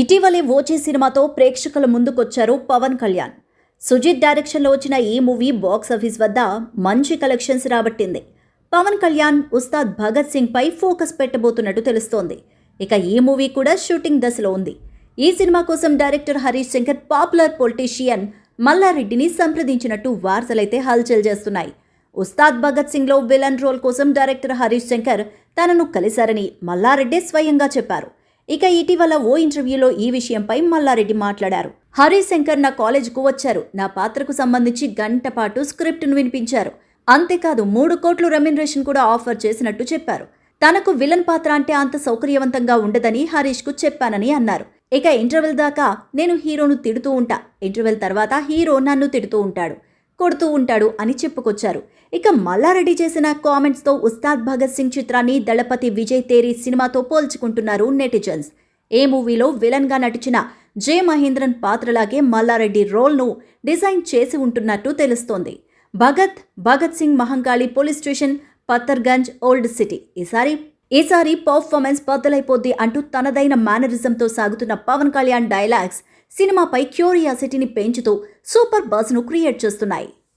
ఇటీవలే ఓచే సినిమాతో ప్రేక్షకుల ముందుకొచ్చారు పవన్ కళ్యాణ్. సుజిత్ డైరెక్షన్లో వచ్చిన ఈ మూవీ బాక్స్ ఆఫీస్ వద్ద మంచి కలెక్షన్స్ రాబట్టింది. పవన్ కళ్యాణ్ ఉస్తాద్ భగత్ సింగ్ పై ఫోకస్ పెట్టబోతున్నట్టు తెలుస్తోంది. ఇక ఈ మూవీ కూడా షూటింగ్ దశలో ఉంది. ఈ సినిమా కోసం director Harish Shankar popular politician మల్లారెడ్డిని సంప్రదించినట్టు వార్తలైతే హల్చల్ చేస్తున్నాయి. ఉస్తాద్ భగత్ సింగ్లో విలన్ రోల్ కోసం డైరెక్టర్ హరీష్ శంకర్ తనను కలిశారని మల్లారెడ్డి స్వయంగా చెప్పారు. ఇక ఇటీవల ఓ ఇంటర్వ్యూలో ఈ విషయంపై మల్లారెడ్డి మాట్లాడారు. హరీష్ శంకర్ నా కాలేజ్కు వచ్చారు. నా పాత్రకు సంబంధించి గంట పాటు స్క్రిప్ట్ను వినిపించారు. అంతేకాదు మూడు కోట్లు రెమ్యునరేషన్ కూడా ఆఫర్ చేసినట్టు చెప్పారు. తనకు విలన్ పాత్ర అంటే అంత సౌకర్యవంతంగా ఉండదని హరీష్కు చెప్పానని అన్నారు. ఇక ఇంటర్వెల్ దాకా నేను హీరోను తిడుతూ ఉంటా. ఇంటర్వెల్ తర్వాత హీరో నన్ను తిడుతూ ఉంటాడు. కొడుతూ ఉంటాడు అని చెప్పుకొచ్చారు. ఇక మల్లారెడ్డి చేసిన కామెంట్స్తో ఉస్తాద్ భగత్ సింగ్ చిత్రాన్ని దళపతి విజయ్ తేరి సినిమాతో పోల్చుకుంటున్నారు నెటిజన్స్. ఏ మూవీలో విలన్గా నటించిన జే మహేంద్రన్ పాత్రలాగే మల్లారెడ్డి రోల్ను డిజైన్ చేసి ఉంటున్నట్టు తెలుస్తోంది. Bhagat Bhagat Singh Mahankali police station Pattharganj old city. ఈసారి ఈసారి పర్ఫార్మెన్స్ బద్దలైపోద్ది అంటూ తనదైన మేనరిజంతో సాగుతున్న పవన్ కళ్యాణ్ డైలాగ్స్ సినిమాపై క్యూరియాసిటీని పెంచుతూ సూపర్ బజ్ను క్రియేట్ చేస్తున్నాయి.